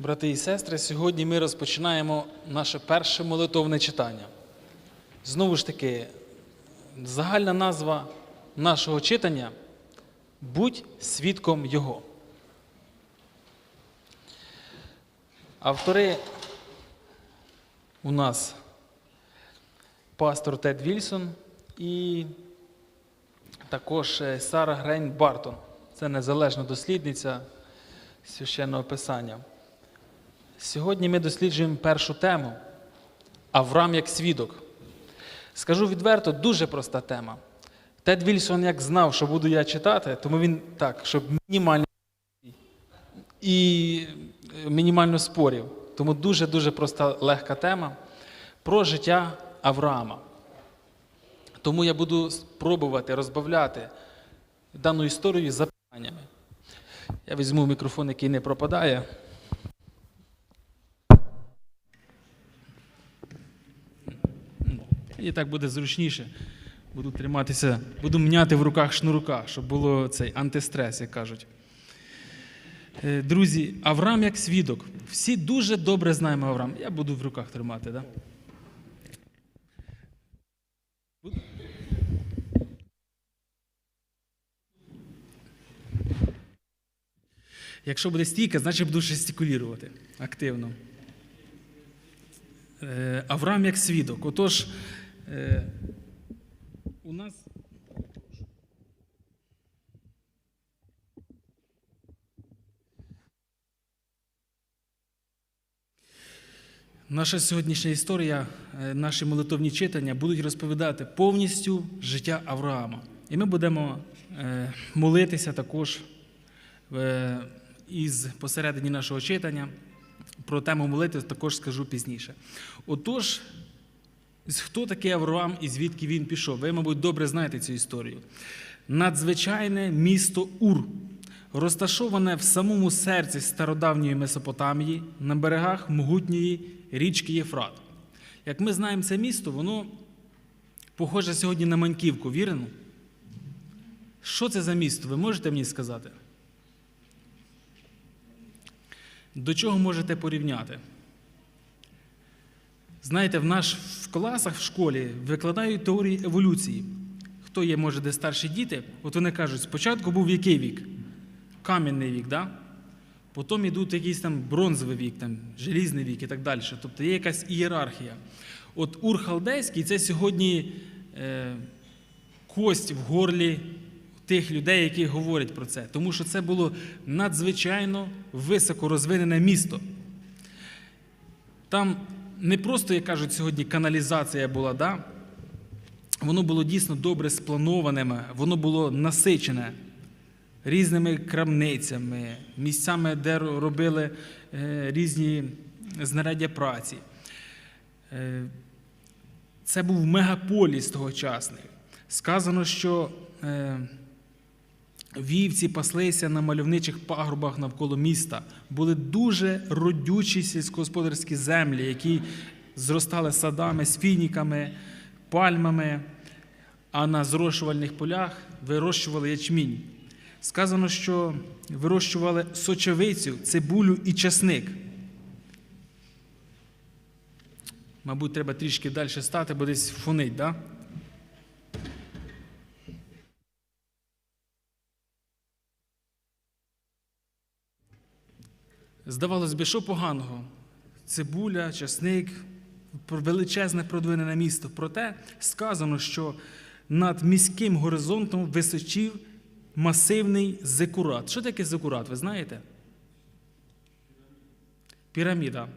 Брати і сестри, сьогодні ми розпочинаємо наше перше молитовне читання. Знову ж таки, загальна назва нашого читання Будь свідком Його. Автори у нас пастор Тед Вільсон і також е, Сара Грейн Бартон. Це незалежна дослідниця священного писання. Сьогодні ми досліджуємо першу тему Авраам як свідок. Скажу відверто, дуже проста тема. Тед Вільсон як знав, що буду я читати, тому він так, щоб мінімально і е, мінімально спорів. Тому дуже-дуже проста легка тема про життя Авраама. Тому я буду спробувати розбавляти дану історію запитаннями. Я візьму мікрофон, який не пропадає. І так буде зручніше. Буду триматися, буду мняти в руках шнурка, щоб було цей антистрес, як кажуть. Е, Друзі, Авраам як свідок. Всі дуже добре знаємо Авраам. Я буду в руках тримати, так? Да? Якщо буде стійка, значить буду жестикулірувати активно. Е, Авраам як свідок. Отож, е, у нас. Наша сьогоднішня історія, е, наші молитовні читання будуть розповідати повністю життя Авраама. І ми будемо е, молитися також із посередині нашого читання. Про тему молитви також скажу пізніше. Отож, хто такий Авраам і звідки він пішов? Ви, мабуть, добре знаєте цю історію. Надзвичайне місто Ур, розташоване в самому серці стародавньої Месопотамії, на берегах могутньої річки Єфрат. Як ми знаємо це місто, воно похоже сьогодні на Маньківку, вірено? Що це за місто? Ви можете мені сказати? До чого можете порівняти? Знаєте, в наш в класах в школі викладають теорії еволюції. Хто є, може, де старші діти, от вони кажуть, спочатку був який вік? Кам'яний вік, да? потім йдуть якийсь там бронзовий вік, там, желізний вік і так далі. Тобто є якась ієрархія. От Ур-Халдейський це сьогодні е, кость в горлі тих людей, які говорять про це. Тому що це було надзвичайно високо розвинене місто. Там не просто, як кажуть сьогодні, каналізація була, да? воно було дійсно добре спланованим, воно було насичене різними крамницями, місцями, де робили е, різні знаряддя праці. Е, це був мегаполіс тогочасний. Сказано, що е, вівці паслися на мальовничих пагорбах навколо міста. Були дуже родючі сільськогосподарські землі, які зростали садами, з пальмами, а на зрошувальних полях вирощували ячмінь. Сказано, що вирощували сочевицю, цибулю і часник. Мабуть, треба трішки далі стати, бо десь фонить, так? Да? Здавалось би, що поганого? Цибуля, часник, величезне продвинене місто. Проте сказано, що над міським горизонтом височив масивний зекурат. Що таке зекурат, ви знаєте? Піраміда.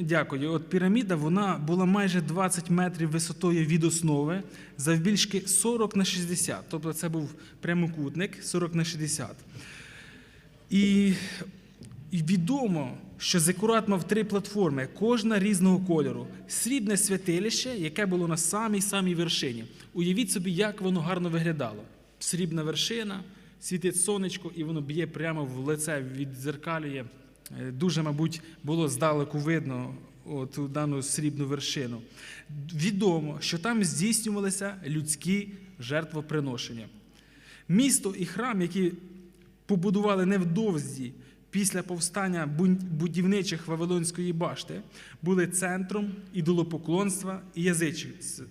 Дякую. От піраміда вона була майже 20 метрів висотою від основи, завбільшки 40 на 60. Тобто це був прямокутник 40 на 60. І і відомо, що Зекурат мав три платформи, кожна різного кольору. Срібне святилище, яке було на самій-самій вершині. Уявіть собі, як воно гарно виглядало. Срібна вершина, світить сонечко, і воно б'є прямо в лице, віддзеркалює. Е, Дуже, мабуть, було здалеку видно ту дану срібну вершину. Відомо, що там здійснювалися людські жертвоприношення. Місто і храм, які побудували невдовзі після повстання будівничих Вавилонської башти були центром ідолопоклонства і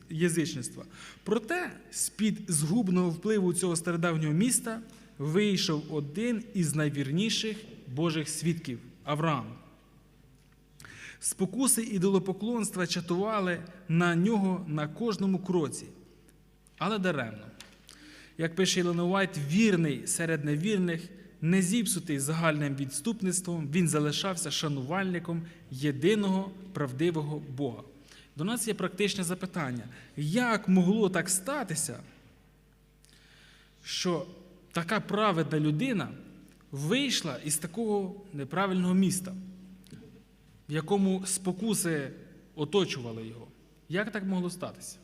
язичництва. Проте з-під згубного впливу цього стародавнього міста вийшов один із найвірніших Божих свідків Авраам. Спокуси ідолопоклонства чатували на нього на кожному кроці, але даремно. Як пише Ілона Уайт, вірний серед невірних, не зіпсутий загальним відступництвом, він залишався шанувальником єдиного правдивого Бога. До нас є практичне запитання: як могло так статися, що така праведна людина вийшла із такого неправильного міста, в якому спокуси оточували його? Як так могло статися?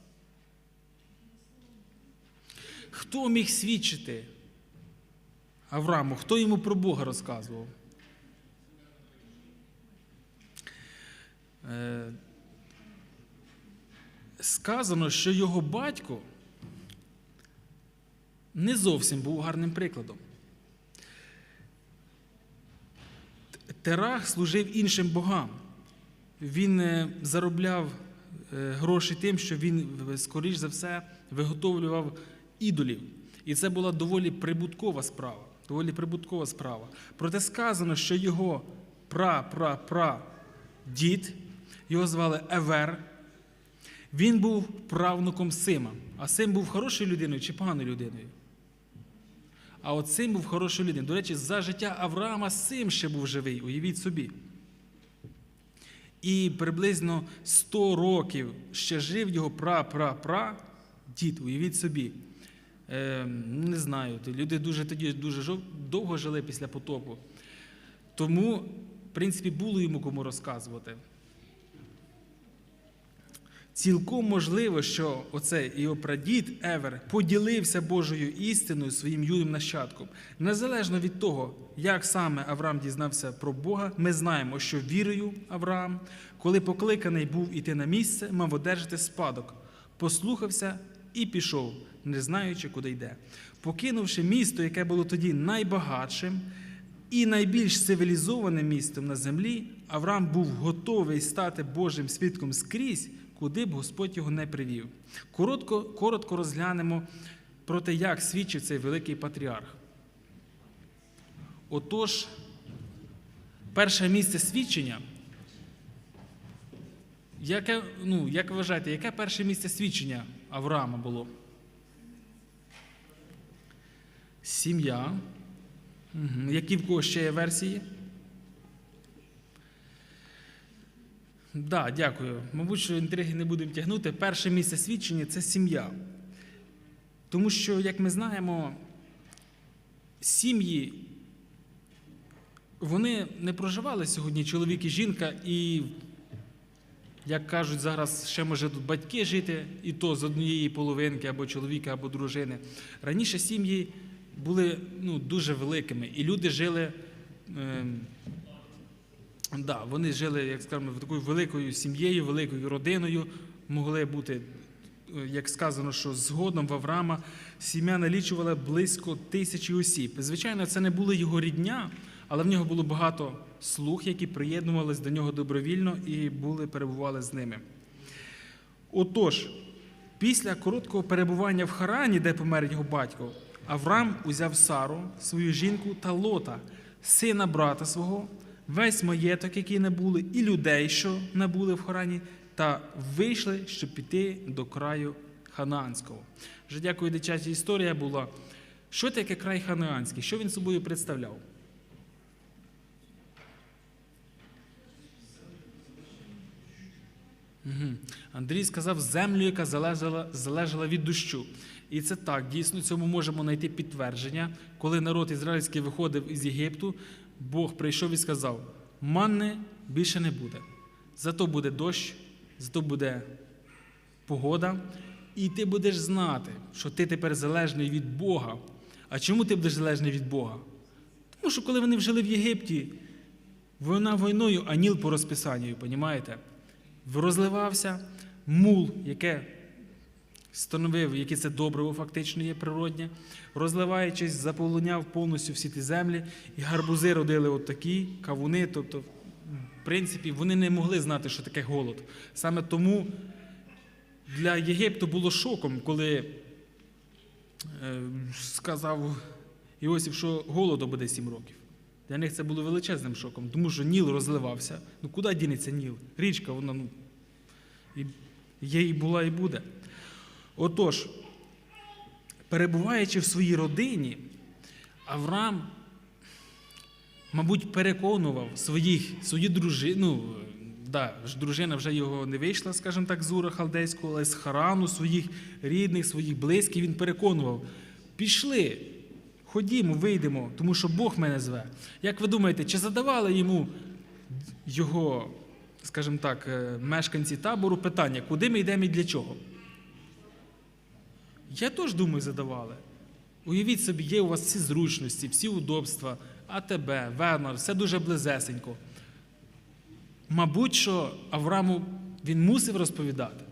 Хто міг свідчити Аврааму? Хто йому про Бога розказував? Е, Сказано, що його батько не зовсім був гарним прикладом. Терах служив іншим богам. Він е, заробляв е, гроші тим, що він, скоріш за все, виготовлював ідолів. І це була доволі прибуткова справа. Доволі прибуткова справа. Проте сказано, що його пра-пра-пра дід, його звали Евер, він був правнуком Сима. А Сим був хорошою людиною чи поганою людиною? А от Сим був хорошою людиною. До речі, за життя Авраама Сим ще був живий, уявіть собі. І приблизно 100 років ще жив його пра-пра-пра дід, уявіть собі. Е, не знаю, люди дуже тоді дуже довго жили після потопу. Тому, в принципі, було йому кому розказувати. Цілком можливо, що оцей його прадід Евер поділився Божою істиною своїм юним нащадком. Незалежно від того, як саме Авраам дізнався про Бога, ми знаємо, що вірою Авраам, коли покликаний був іти на місце, мав одержати спадок, послухався і пішов, не знаючи, куди йде. Покинувши місто, яке було тоді найбагатшим і найбільш цивілізованим містом на землі, Авраам був готовий стати Божим свідком скрізь, куди б Господь його не привів. Коротко, коротко розглянемо про те, як свідчив цей великий патріарх. Отож, перше місце свідчення. Яке, ну, як ви вважаєте, яке перше місце свідчення Авраама було? Сім'я. Які в кого ще є версії? Так, да, дякую. Мабуть, що інтриги не будемо тягнути. Перше місце свідчення це сім'я. Тому що, як ми знаємо, сім'ї вони не проживали сьогодні чоловік і жінка, і, як кажуть, зараз ще може тут батьки жити, і то з однієї половинки, або чоловіка, або дружини. Раніше сім'ї були ну, дуже великими, і люди жили. Е, Да, вони жили, як скажемо, такою великою сім'єю, великою родиною, могли бути, е, як сказано, що згодом в Авраама сім'я налічувала близько тисячі осіб. Звичайно, це не була його рідня, але в нього було багато слуг, які приєднувалися до нього добровільно і були, перебували з ними. Отож, після короткого перебування в Харані, де помер його батько, Авраам узяв Сару, свою жінку та Лота, сина брата свого, весь маєток, який набули, і людей, що набули в Харані, та вийшли, щоб піти до краю Ханаанського. Вже дякую, дитяча історія була. Що таке край Ханаанський? Що він собою представляв? Андрій сказав землю, яка залежала, залежала від дощу. І це так, дійсно, цьому можемо знайти підтвердження. Коли народ ізраїльський виходив із Єгипту, Бог прийшов і сказав: манни більше не буде. Зато буде дощ, зато буде погода, і ти будеш знати, що ти тепер залежний від Бога. А чому ти будеш залежний від Бога? Тому що коли вони жили в Єгипті, вона війною, а ніл по розписанню, понімаєте? Розливався мул, яке становив, яке це добриво фактично є природнє, розливаючись, заполоняв повністю всі ті землі, і гарбузи родили от такі, кавуни. Тобто, в принципі, вони не могли знати, що таке голод. Саме тому для Єгипту було шоком, коли е, сказав Іосиф, що голоду буде сім років. Для них це було величезним шоком, тому що Ніл розливався. Ну куди дінеться Ніл? Річка, вона ну, і є і була, і буде. Отож, перебуваючи в своїй родині, Авраам, мабуть, переконував своїх, свою дружину, ну, да, дружина вже його не вийшла, скажімо так, з Ура Халдейського, але з Харану, своїх рідних, своїх близьких, він переконував. Пішли, ходімо, вийдемо, тому що Бог мене зве. Як ви думаєте, чи задавали йому його, скажімо так, е, мешканці табору питання, куди ми йдемо і для чого? Я теж думаю, задавали. Уявіть собі, є у вас всі зручності, всі удобства, АТБ, Вернер, все дуже близесенько. Мабуть, що Аврааму він мусив розповідати.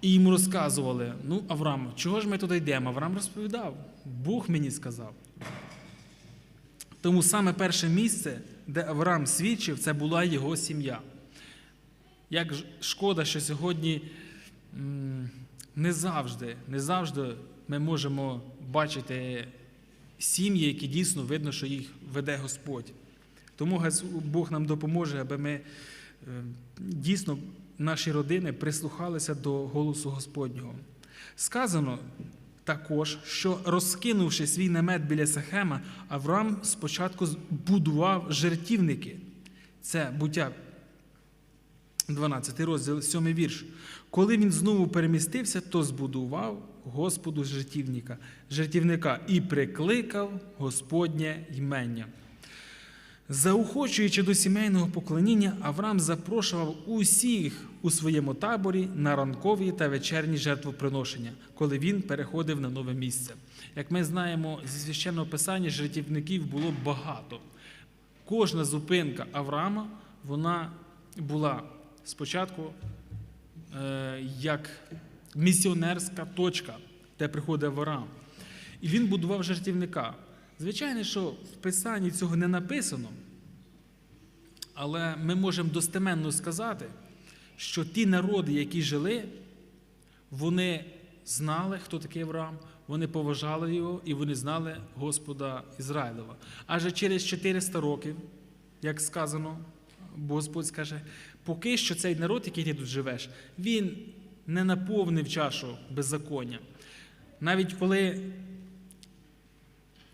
І йому розказували: ну, Авраам, чого ж ми туди йдемо? Авраам розповідав, Бог мені сказав. Тому саме перше місце, де Авраам свідчив, це була його сім'я. Як шкода, що сьогодні не завжди, не завжди ми можемо бачити сім'ї, які дійсно видно, що їх веде Господь. Тому Бог нам допоможе, аби ми е, дійсно наші родини прислухалися до голосу Господнього. Сказано також, що розкинувши свій намет біля Сахема, Авраам спочатку збудував жертівники. Це буття 12 розділ, 7 вірш. Коли він знову перемістився, то збудував Господу жертівника, жертівника і прикликав Господнє ймення. Заохочуючи до сімейного поклоніння, Авраам запрошував усіх у своєму таборі на ранкові та вечірні жертвоприношення, коли він переходив на нове місце. Як ми знаємо, зі священного писання жертівників було багато. Кожна зупинка Авраама вона була спочатку е, як місіонерська точка, де приходив Авраам. І він будував жертівника. Звичайно, що в Писанні цього не написано, але ми можемо достеменно сказати, що ті народи, які жили, вони знали, хто такий Авраам, вони поважали його і вони знали Господа Ізраїлова. Адже через 400 років, як сказано, Господь скаже, поки що цей народ, який ти тут живеш, він не наповнив чашу беззаконня. Навіть коли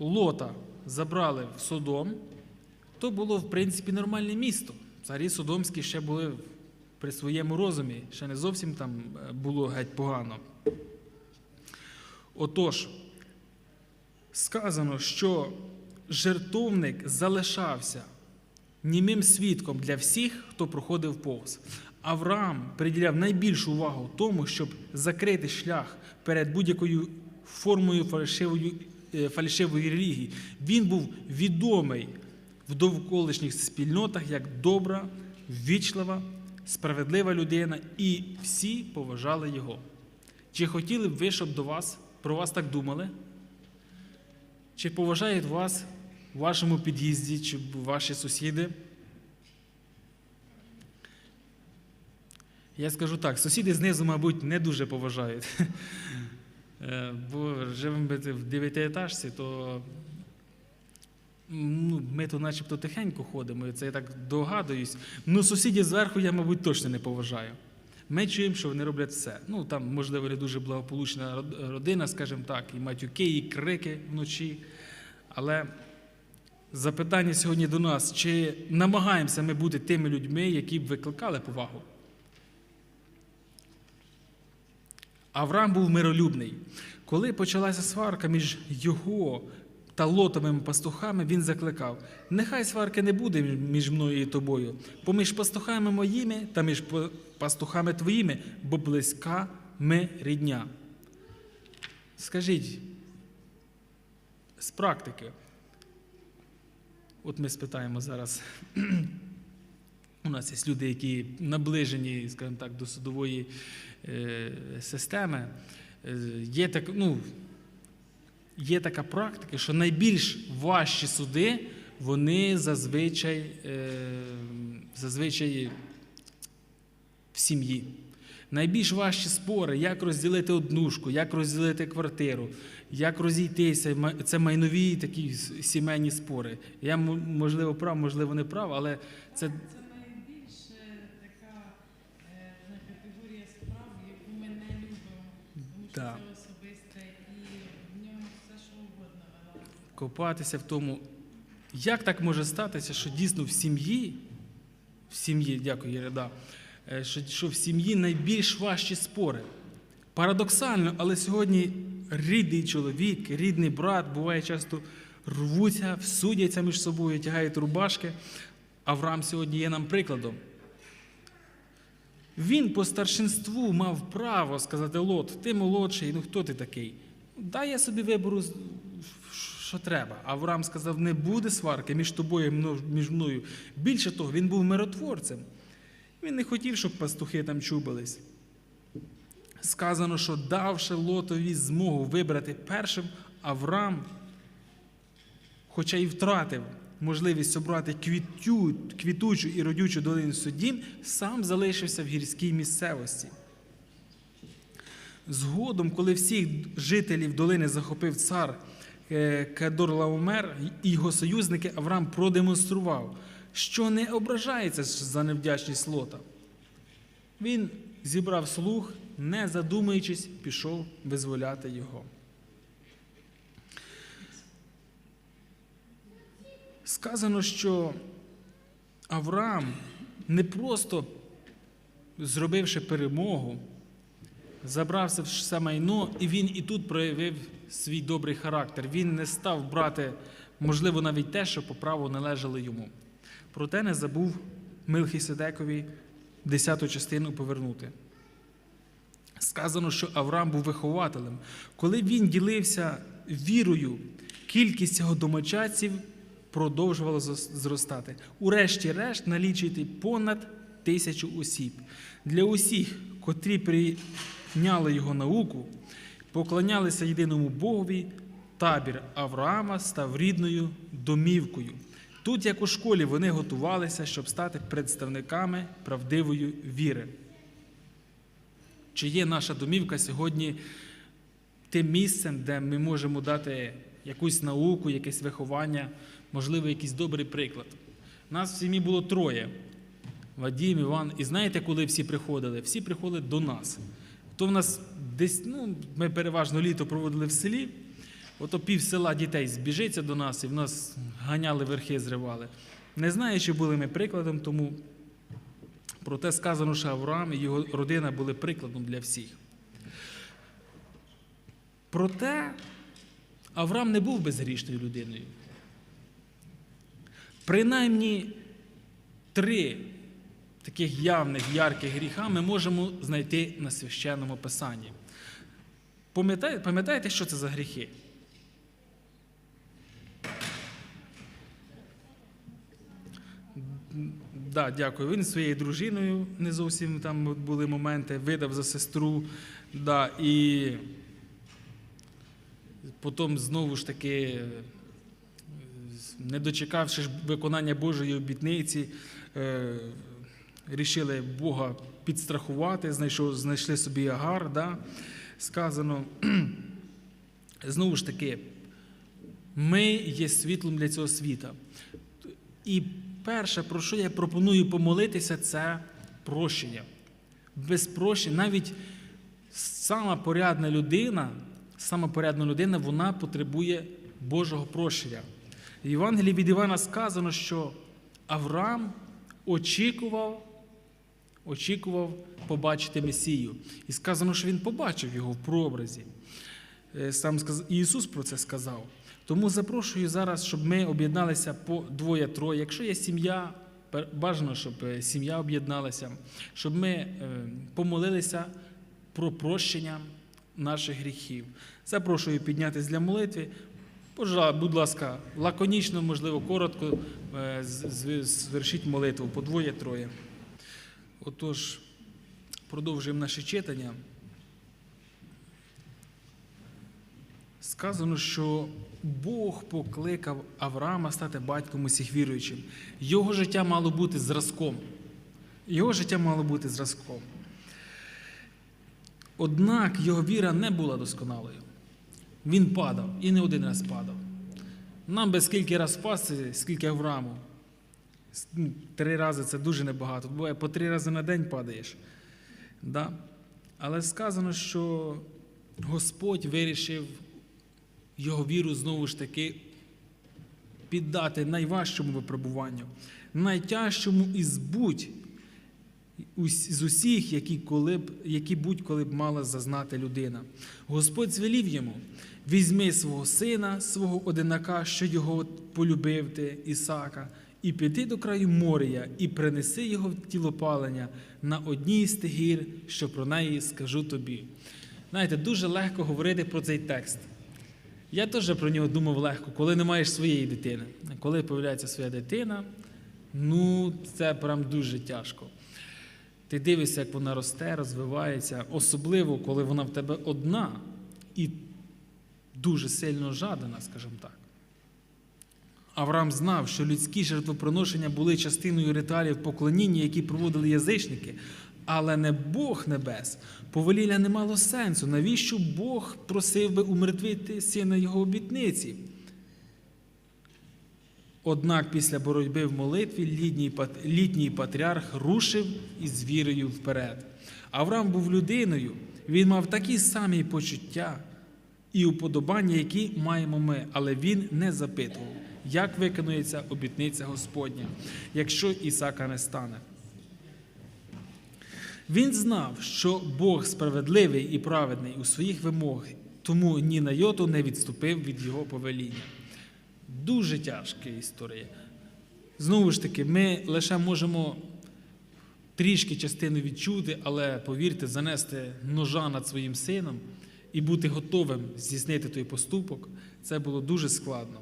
Лота забрали в Содом, то було, в принципі, нормальне місто. Царі Содомські ще були при своєму розумі, ще не зовсім там е, було геть погано. Отож, сказано, що жертовник залишався німим свідком для всіх, хто проходив повз. Авраам приділяв найбільшу увагу тому, щоб закрити шлях перед будь-якою формою фальшивої, фальшивої релігії. Він був відомий в довколишніх спільнотах як добра, ввічлива, справедлива людина, і всі поважали його. Чи хотіли б ви, щоб до вас про вас так думали? Чи поважають вас в вашому під'їзді, чи ваші сусіди? Я скажу так, сусіди знизу, мабуть, не дуже поважають. Е, Бо живемо в дев'ятиетажці, то ну, ми то начебто тихенько ходимо, це я так догадуюсь. Ну, сусідів зверху я, мабуть, точно не поважаю. Ми чуємо, що вони роблять все. Ну, там, можливо, не дуже благополучна родина, скажімо так, і матюки, і крики вночі. Але запитання сьогодні до нас: чи намагаємося ми бути тими людьми, які б викликали повагу? Авраам був миролюбний. Коли почалася сварка між його та лотовими пастухами, він закликав: нехай сварки не буде між мною і тобою, поміж пастухами моїми та між пастухами твоїми, бо близька ми рідня. Скажіть, з практики, от ми спитаємо зараз. У нас є люди, які наближені, скажімо так, до судової е, системи. Е, є, так, ну, є така практика, що найбільш важчі суди, вони зазвичай, е, зазвичай в сім'ї. Найбільш важчі спори, як розділити однушку, як розділити квартиру, як розійтися, це майнові такі сімейні спори. Я можливо прав, можливо, не прав, але це вилазить. копатися в тому, як так може статися, що дійсно в сім'ї, в сім'ї, дякую, Іра, да, е, що, що в сім'ї найбільш важчі спори. Парадоксально, але сьогодні рідний чоловік, рідний брат, буває часто рвуться, всудяться між собою, тягають рубашки. Авраам сьогодні є нам прикладом. Він по старшинству мав право сказати Лот, ти молодший, ну хто ти такий? Дай я собі виберу, що треба. Авраам сказав, не буде сварки між тобою і між мною. Більше того, він був миротворцем. Він не хотів, щоб пастухи там чубились. Сказано, що давши Лотові змогу вибрати першим, Авраам, хоча й втратив можливість обрати квітю, квітучу і родючу долину Судім, сам залишився в гірській місцевості. Згодом, коли всіх жителів долини захопив цар е, Кедорлаумер і його союзники, Авраам продемонстрував, що не ображається за невдячність Лота. Він зібрав слух, не задумуючись, пішов визволяти його. Сказано, що Авраам не просто зробивши перемогу, забрався все майно, і він і тут проявив свій добрий характер. Він не став брати, можливо, навіть те, що по праву належало йому. Проте не забув Милхіседекові десяту частину повернути. Сказано, що Авраам був вихователем. Коли він ділився вірою, кількість його домочадців продовжувала зос- зростати. Урешті-решт налічити понад тисячу осіб. Для усіх, котрі прийняли його науку, поклонялися єдиному Богові, табір Авраама став рідною домівкою. Тут, як у школі, вони готувалися, щоб стати представниками правдивої віри. Чи є наша домівка сьогодні тим місцем, де ми можемо дати якусь науку, якесь виховання, можливо, якийсь добрий приклад? Нас в сім'ї було троє: Вадім, Іван. І знаєте, коли всі приходили? Всі приходили до нас. То в нас десь, ну, ми переважно літо проводили в селі. Ото пів села дітей збіжиться до нас і в нас ганяли верхи, зривали. Не знаю, чи були ми прикладом, тому Проте сказано, що Авраам і його родина були прикладом для всіх. Проте Авраам не був безгрішною людиною. Принаймні три таких явних, ярких гріха ми можемо знайти на священному писанні. Пам'ятаєте, пам'ятаєте, що це за гріхи? Да, дякую. Він своєю дружиною не зовсім там були моменти, видав за сестру. Да, і потім знову ж таки, не дочекавши виконання Божої обітниці, е, рішили Бога підстрахувати, знайшов, знайшли собі агар. Да, сказано. Знову ж таки, ми є світлом для цього світа. І перше, про що я пропоную помолитися, це прощення. Без прощення, навіть сама порядна людина, сама порядна людина, вона потребує Божого прощення. В Євангелії від Івана сказано, що Авраам очікував, очікував побачити Месію. І сказано, що він побачив його в прообразі. Е, Сам Ісус про це сказав. Тому запрошую зараз, щоб ми об'єдналися по двоє-троє. Якщо є сім'я, бажано, щоб е, сім'я об'єдналася, щоб ми е, помолилися про прощення наших гріхів. Запрошую піднятися для молитви. Будь ласка, лаконічно, можливо, коротко е, звершіть молитву по двоє-троє. Отож, продовжуємо наше читання. Сказано, що Бог покликав Авраама стати батьком усіх віруючих. Його життя мало бути зразком. Його життя мало бути зразком. Однак його віра не була досконалою. Він падав і не один раз падав. Нам би скільки раз впасти, скільки Аврааму. Ну, Три рази це дуже небагато. Буває, по три рази на день падаєш. Да? Але сказано, що Господь вирішив його віру знову ж таки піддати найважчому випробуванню, найтяжчому із будь з усіх, які, коли б, які будь-коли б мала зазнати людина. Господь звелів йому: візьми свого сина, свого одинака, що його полюбив ти, Ісака, і піди до краю моря, і принеси його в тілопалення на одній з тих гір, що про неї скажу тобі. Знаєте, дуже легко говорити про цей текст. Я теж про нього думав легко, коли не маєш своєї дитини. Коли появляється своя дитина, ну це прям дуже тяжко. Ти дивишся, як вона росте, розвивається, особливо, коли вона в тебе одна і дуже сильно жадана, скажімо так. Авраам знав, що людські жертвоприношення були частиною ритуалів поклоніння, які проводили язичники, але не Бог небес. Повеління не мало сенсу. Навіщо Бог просив би умертвити сина його обітниці? Однак після боротьби в молитві літній, літній патріарх рушив із вірою вперед. Авраам був людиною, він мав такі самі почуття і уподобання, які маємо ми, але він не запитував, як виконується обітниця Господня, якщо Ісака не стане. Він знав, що Бог справедливий і праведний у своїх вимогах, тому ні на йоту не відступив від його повеління. Дуже тяжка історія. Знову ж таки, ми лише можемо трішки частину відчути, але повірте, занести ножа над своїм сином і бути готовим здійснити той поступок, це було дуже складно.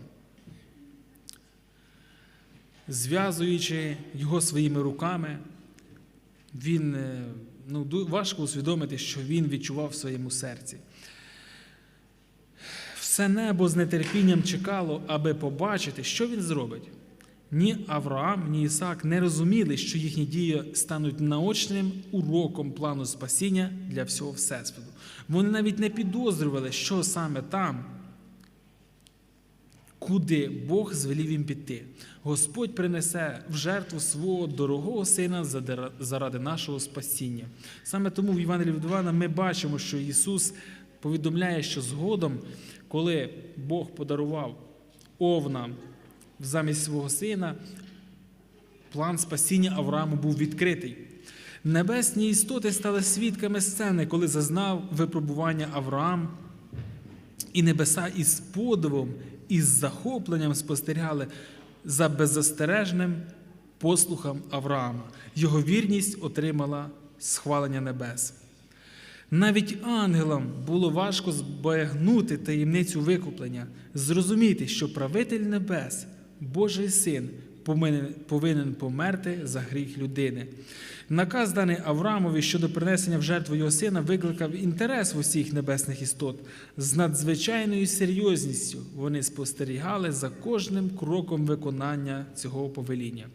Зв'язуючи його своїми руками, він е, ну, важко усвідомити, що він відчував в своєму серці. Все небо з нетерпінням чекало, аби побачити, що він зробить. Ні Авраам, ні Ісаак не розуміли, що їхні дії стануть наочним уроком плану спасіння для всього Всесвіту. Вони навіть не підозрювали, що саме там, куди Бог звелів їм піти. Господь принесе в жертву свого дорогого сина заради нашого спасіння. Саме тому в Євангелії від Івана ми бачимо, що Ісус повідомляє, що згодом, коли Бог подарував овна замість свого сина, план спасіння Аврааму був відкритий. Небесні істоти стали свідками сцени, коли зазнав випробування Авраам, і небеса із подивом і з захопленням спостерігали за беззастережним послухом Авраама. Його вірність отримала схвалення небес. Навіть ангелам було важко збагнути таємницю викуплення, зрозуміти, що правитель небес, Божий син, повинен, померти за гріх людини. Наказ, даний Авраамові щодо принесення в жертву його сина, викликав інтерес усіх небесних істот. З надзвичайною серйозністю вони спостерігали за кожним кроком виконання цього повеління.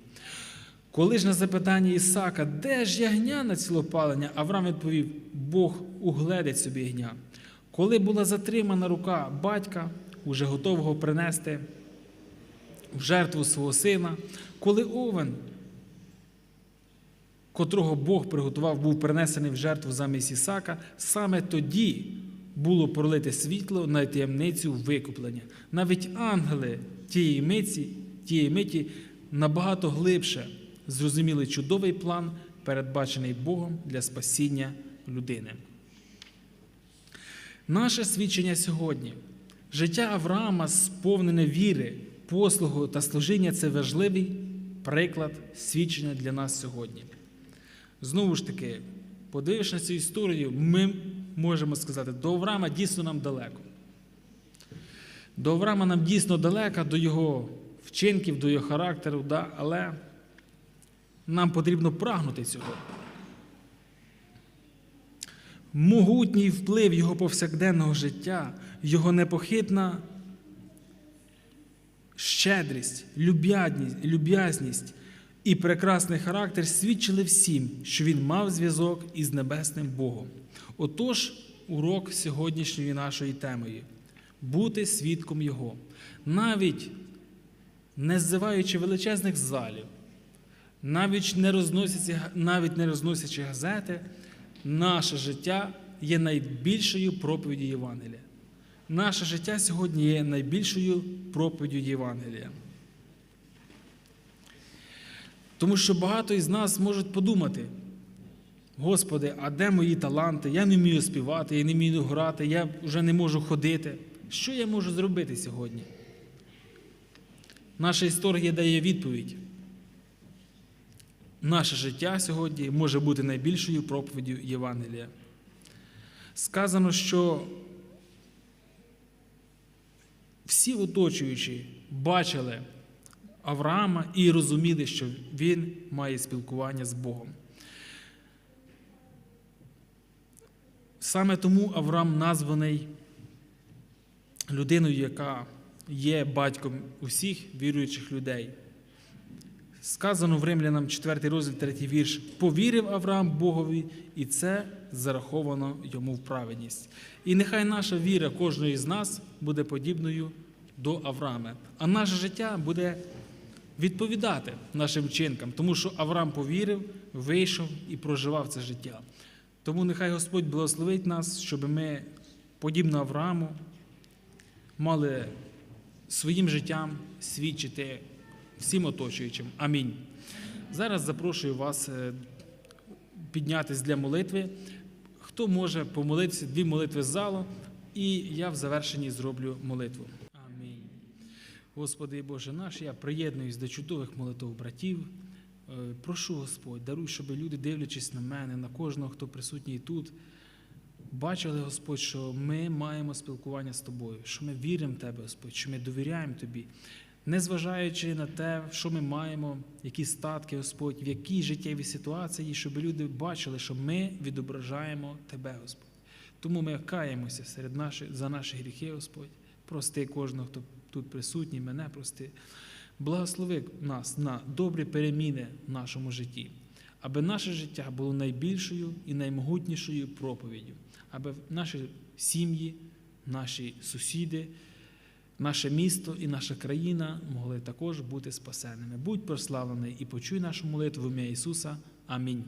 Коли ж на запитання Ісака, де ж ягня на цілопалення, Авраам відповів: Бог угледить собі ягня. Коли була затримана рука батька, уже готового принести в жертву свого сина, коли овен, котрого Бог приготував, був принесений в жертву замість Ісака, саме тоді було пролите світло на таємницю викуплення. Навіть ангели тієї миті, тієї миті набагато глибше зрозуміли чудовий план, передбачений Богом для спасіння людини. Наше свідчення сьогодні. Життя Авраама сповнене віри, послугу та служіння це важливий приклад свідчення для нас сьогодні. Знову ж таки, подивившись на цю історію, ми можемо сказати, до Авраама дійсно нам далеко. До Авраама нам дійсно далека, до його вчинків, до його характеру, да, але нам потрібно прагнути цього. Могутній вплив його повсякденного життя, його непохитна щедрість, люб'язність, і прекрасний характер свідчили всім, що він мав зв'язок із небесним Богом. Отож, урок сьогоднішньої нашої темою бути свідком Його, навіть не ззиваючи величезних залів, навіть не розносячи, навіть не розносячи газети, наше життя є найбільшою проповіддю Євангелія. Наше життя сьогодні є найбільшою проповіддю Євангелія. Тому що багато із нас можуть подумати, Господи, а де мої таланти? Я не вмію співати, я не вмію грати, я вже не можу ходити. Що я можу зробити сьогодні? Наша історія дає відповідь. Наше життя сьогодні може бути найбільшою проповіддю Євангелія. Сказано, що всі оточуючі бачили Авраама і розуміли, що він має спілкування з Богом. Саме тому Авраам названий людиною, яка є батьком усіх віруючих людей. Сказано в Римлянам 4 розділ 3 вірш: повірив Авраам Богові, і це зараховано йому в праведність. І нехай наша віра кожної з нас буде подібною до Авраама, а наше життя буде відповідати нашим вчинкам, тому що Авраам повірив, вийшов і проживав це життя. Тому нехай Господь благословить нас, щоб ми, подібно Аврааму, мали своїм життям свідчити всім оточуючим. Амінь. Зараз запрошую вас е, піднятись для молитви. Хто може помолитися, дві молитви з залу, і я в завершенні зроблю молитву. Амінь. Господи Боже наш, я приєднуюсь до чудових молитв братів. Е, Прошу Господь, даруй, щоб люди, дивлячись на мене, на кожного, хто присутній тут, бачили, Господь, що ми маємо спілкування з Тобою, що ми віримо в Тебе, Господь, що ми довіряємо Тобі, незважаючи на те, що ми маємо, які статки, Господь, в якій життєвій ситуації, щоб люди бачили, що ми відображаємо Тебе, Господь. Тому ми каємося серед наших, за наші гріхи, Господь. Прости кожного, хто тут присутній, мене прости. Благослови нас на добрі переміни в нашому житті, аби наше життя було найбільшою і наймогутнішою проповіддю, аби наші сім'ї, наші сусіди, наше місто і наша країна могли також бути спасеними. Будь прославлений і почуй нашу молитву в ім'я Ісуса. Амінь.